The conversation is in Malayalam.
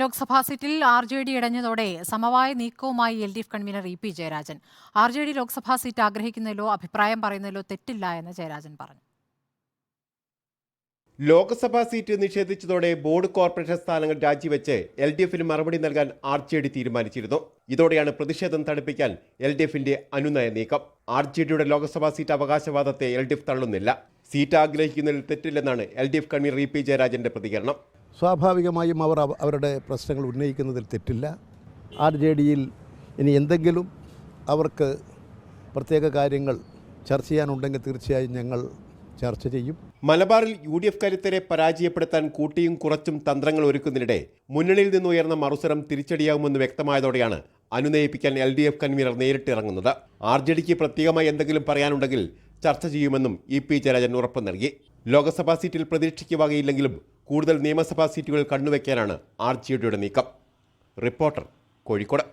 ലോക്സഭാ സീറ്റിൽ ആർ ജെ ഡി ഇടഞ്ഞതോടെ സമവായ നീക്കവുമായി L D F convener E P Jayarajan. R J D Lok Sabha seat ആഗ്രഹിക്കുന്നതിലോ അഭിപ്രായം പറയുന്നതിലോ തെറ്റില്ല എന്ന് ജയരാജൻ പറഞ്ഞു. ലോക്സഭാ സീറ്റ് നിഷേധിച്ചതോടെ ബോർഡ് കോർപ്പറേഷൻ സ്ഥാനങ്ങൾ രാജിവെച്ച് എൽ ഡി എഫിന് മറുപടി നൽകാൻ ആർ ജെ ഡി തീരുമാനിച്ചിരുന്നു. ഇതോടെയാണ് പ്രതിഷേധം തടുപ്പിക്കാൻ എൽ ഡി എഫിന്റെ അനുനയ നീക്കം. ആർ ജെ ഡിയുടെ ലോക്സഭാ സീറ്റ് അവകാശവാദത്തെ എൽ ഡി എഫ് തള്ളുന്നില്ല. സീറ്റ് ആഗ്രഹിക്കുന്നതിൽ തെറ്റില്ലെന്നാണ് L D F convener E P ജയരാജന്റെ പ്രതികരണം. സ്വാഭാവികമായും അവർ അവരുടെ പ്രശ്നങ്ങൾ ഉന്നയിക്കുന്നതിൽ തെറ്റില്ല. ആർ ജെ ഡിയിൽ ഇനി എന്തെങ്കിലും അവർക്ക് പ്രത്യേക കാര്യങ്ങൾ ചർച്ച ചെയ്യാനുണ്ടെങ്കിൽ തീർച്ചയായും ഞങ്ങൾ ചർച്ച ചെയ്യും. മലബാറിൽ യു ഡി എഫ് കരുത്തരെ പരാജയപ്പെടുത്താൻ കൂട്ടിയും കുറച്ചും തന്ത്രങ്ങൾ ഒരുക്കുന്നതിനിടെ മുന്നണിയിൽ നിന്നുയർന്ന മറുസരം തിരിച്ചടിയാകുമെന്ന് വ്യക്തമായതോടെയാണ് അനുനയിപ്പിക്കാൻ എൽ ഡി എഫ് കൺവീനർ നേരിട്ട് ഇറങ്ങുന്നത്. ആർ ജെ ഡിക്ക് പ്രത്യേകമായി എന്തെങ്കിലും പറയാനുണ്ടെങ്കിൽ ചർച്ച ചെയ്യുമെന്നും ഇ പി ജയരാജൻ ഉറപ്പ് നൽകി. ലോക്സഭാ സീറ്റിൽ പ്രതീക്ഷയ്ക്ക് വകയില്ലെങ്കിലും കൂടുതൽ നിയമസഭാ സീറ്റുകൾ കണ്ണുവെക്കാനാണ് ആർ ജെ ഡിയുടെ നീക്കം. റിപ്പോർട്ടർ കോഴിക്കോട്.